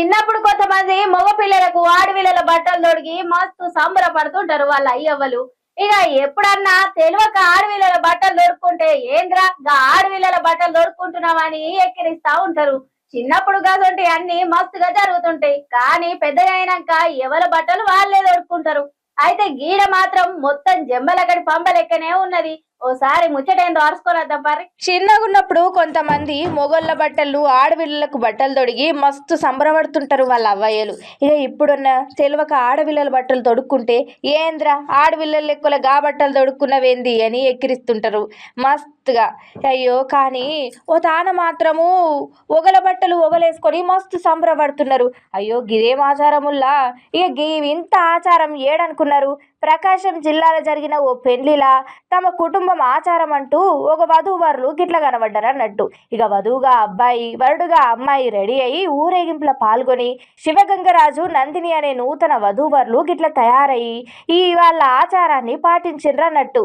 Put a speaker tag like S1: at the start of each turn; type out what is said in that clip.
S1: చిన్నప్పుడు కొంతమంది మగ పిల్లలకు ఆడపిల్లల బట్టలు తొడిగి మస్తు సంబరపడుతుంటారు వాళ్ళ అయ్యవ్వలు. ఇక ఎప్పుడన్నా తెలియక ఆడపిల్లల బట్టలు దొరుకుంటే ఏంద్రా గా ఆడపిల్లల బట్టలు దొరుకుంటున్నామని ఎక్కిరిస్తా ఉంటారు. చిన్నప్పుడు గసంటి అన్ని మస్తుగా జరుగుతుంటాయి. కానీ పెద్దగా అయినాక ఎవరి బట్టలు వాళ్ళే దొరుకుంటారు అయితే గీడ మాత్రం మొత్తం జమ్మలకడి పంపలెక్కనే ఉన్నది. ఓసారి ముచ్చటైన అరుచుకోరద్దాం పరి
S2: చిన్నగున్నప్పుడు కొంతమంది మొగోళ్ళ బట్టలు ఆడపిల్లలకు బట్టలు తొడిగి మస్తు సంబరపడుతుంటారు వాళ్ళ అవ్వయ్యలు. ఇక ఇప్పుడున్న తెలివక ఆడపిల్లల బట్టలు తొడుక్కుంటే ఏంద్రా ఆడపిల్లల లెక్కల గా బట్టలు తొడుక్కున్నవేంది అని ఎక్కిరిస్తుంటారు మస్తుగా. అయ్యో కానీ ఓ తాన మాత్రము ఒగల బట్టలు ఒగలేసుకొని మస్తు సంబరపడుతున్నారు. అయ్యో గిదేం ఆచారముల్లా ఇక గీ ఇంత ఆచారం ఏడనుకున్నారు. ప్రకాశం జిల్లాలో జరిగిన ఓ పెళ్ళిలా తమ కుటుంబ ఆచారం అంటూ ఒక వధూవరులు గిట్ల కనబడ్డారు అన్నట్టు ఇక వధువుగా అబ్బాయి వరుడుగా అమ్మాయి రెడీ అయ్యి ఊరేగింపులో పాల్గొని శివగంగరాజు నందిని అనే నూతన వధూవరులు గిట్ల తయారయ్యి ఈ వాళ్ళ ఆచారాన్ని పాటించిండ్రు అన్నట్టు